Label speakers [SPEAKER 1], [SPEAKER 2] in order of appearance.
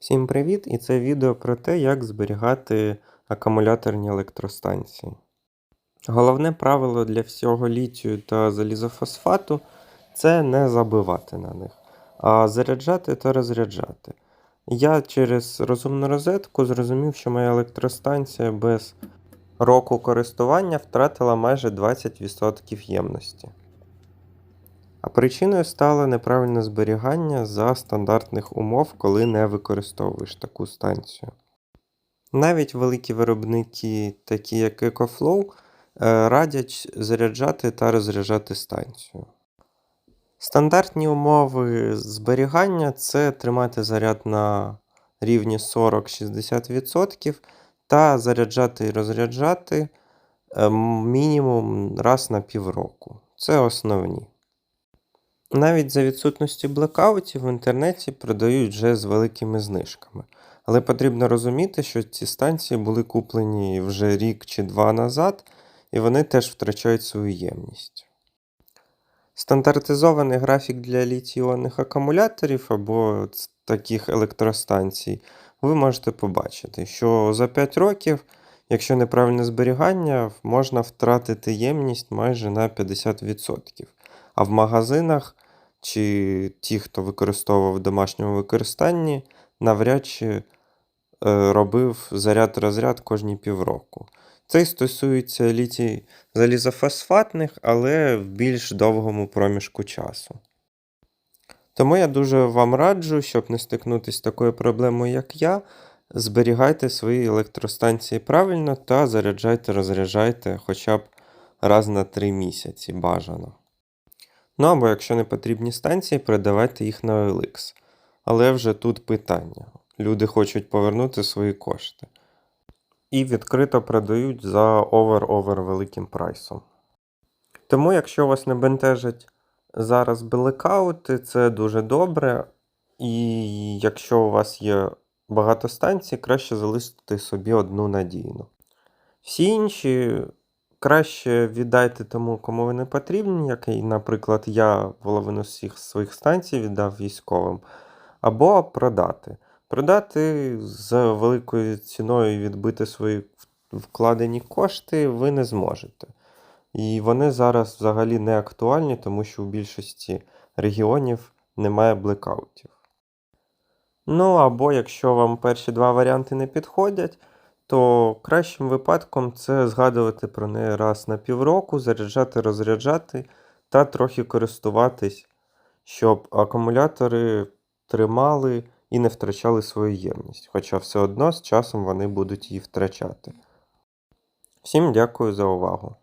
[SPEAKER 1] Всім привіт! І це відео про те, як зберігати акумуляторні електростанції. Головне правило для всього літію та залізофосфату це не забивати на них, а заряджати та розряджати. Я через розумну розетку зрозумів, що моя електростанція без року користування втратила майже 20% ємності. А причиною стало неправильне зберігання за стандартних умов, коли не використовуєш таку станцію. Навіть великі виробники, такі як EcoFlow, е, радять заряджати та розряджати станцію. Стандартні умови зберігання це тримати заряд на рівні 40-60% та заряджати і розряджати е, мінімум раз на півроку. Це основні. Навіть за відсутності блекаутів в інтернеті продають вже з великими знижками. Але потрібно розуміти, що ці станції були куплені вже рік чи два назад, і вони теж втрачають свою ємність. Стандартизований графік для літій-іонних акумуляторів або таких електростанцій ви можете побачити, що за 5 років, якщо неправильне зберігання, можна втратити ємність майже на 50%. А в магазинах чи ті, хто використовував в домашньому використанні, навряд чи е, робив заряд-розряд кожні півроку. Це стосується літій залізофосфатних, але в більш довгому проміжку часу. Тому я дуже вам раджу, щоб не стикнутися з такою проблемою, як я. Зберігайте свої електростанції правильно та заряджайте, розряджайте хоча б раз на 3 місяці бажано. Ну або якщо не потрібні станції, передавайте їх на OLX. Але вже тут питання. Люди хочуть повернути свої кошти. І відкрито продають за овер-овер великим прайсом. Тому, якщо вас не бентежать зараз блекаути, це дуже добре. І якщо у вас є багато станцій, краще залишити собі одну надійну. Всі інші краще віддайте тому, кому вони потрібні, як, наприклад, я половину всіх своїх станцій віддав військовим, або продати. Продати з великою ціною відбити свої вкладені кошти ви не зможете. І вони зараз взагалі не актуальні, тому що у більшості регіонів немає блекаутів. Ну або якщо вам перші два варіанти не підходять, то кращим випадком це згадувати про неї раз на півроку, заряджати, розряджати та трохи користуватись, щоб акумулятори тримали і не втрачали свою ємність. Хоча все одно з часом вони будуть її втрачати. Всім дякую за увагу!